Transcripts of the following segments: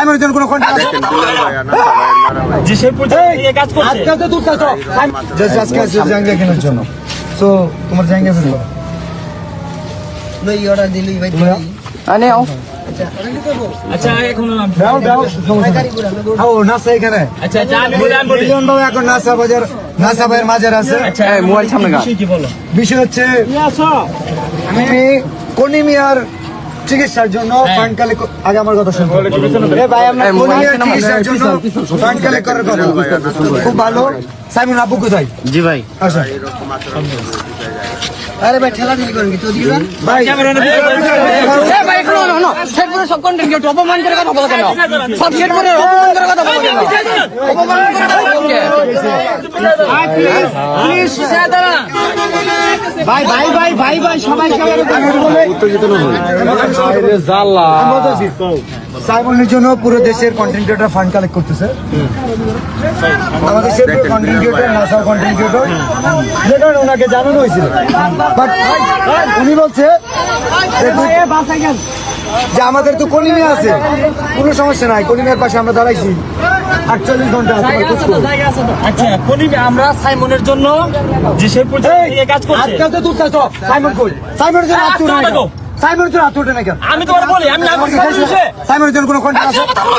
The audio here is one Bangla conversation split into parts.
সাইমনের জন্য কোনো কন্ট্যাক্ট আছে? যে সে পর্যন্ত এই কাজ করছে। আজকে তো তুলতে তো। জাস্ট আজকে আছে জাঙ্গা কেনার জন্য। সো তোমার জাঙ্গা ফেলো লই অর্ডার দিলি ভাই আনে আও। আচ্ছা এখন নাসা এখানে। আচ্ছা আচ্ছা এখন নাসা বাজার নাসা ভাইয়ের মাঝের আছে। আচ্ছা মোবাইল সামনে বিষয় হচ্ছে আমি কনিমিয়ার চিকিৎসার জন্য ফান্ড কালেক্ট আগে আমার কথা শুনুন ভাই আমরা এই মোবাইল কনিমিয়ার কেন আমার? চিকিৎসার জন্য ফান্ড কালেক্ট করার কথা খুব ভালো সাইমন আবু কোথায় জি ভাই আসেন আরে ভাই ঠেলা ঠেলি করেন কি তো দিবা ভাই এ ভাই একটু হলো না শেরপুরে সব কন্টেন্ট কেউ অপমান করে কথা বলো কেন সব শেরপুরে অপমান করে কথা বলো কেন অপমান করে কথা বলো কেন? ভাই ভাই ভাই ভাই ভাই সবাই সাইমনের জন্য পুরো দেশের কন্টেন্ট ক্রিয়েটর ফান্ড কালেক্ট করতেছে। আমাদের Sherpur content creator Nasar content creator যে কারণে ওনাকে জানানো হয়েছিল। বাট উনি বলছে যে- যে আমাদের তো কলিমে আছে। কোনো সমস্যা নাই কলিমের পাশে আমরা দাঁড়াইছি। আটচল্লিশ ঘণ্টা। আচ্ছা আমরা সাইমনের জন্য যে সে পর্যন্ত এই কাজ করছে আজকাল তো তুলতে তো সাইমন কই সাইমনের জন্য হাত তুলে আজকাল তো। সাইমনের জন্য হাত তুলতে না কেন আমি তোমার বলি আমি না সাইমনের জন্য কোনো কন্ট্যাক্ট আছে আপনি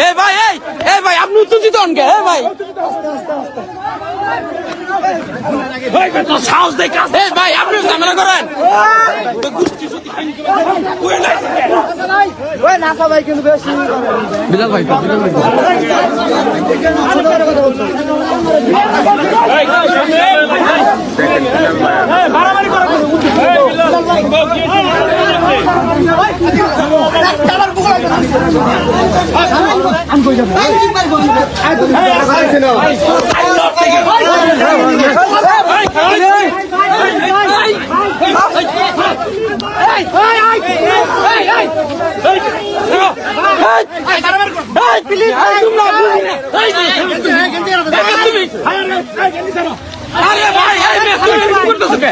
এ ভাই এই এ ভাই আপনি উত্তেজিত হন কে? এ ভাই। সাহস দেখ এ ভাই আপনি ঝামেলা করেন। বিলাল ভাই বিলাল ভাই। আরে ভাই এই মেয়ে তুমি করতেছো কে?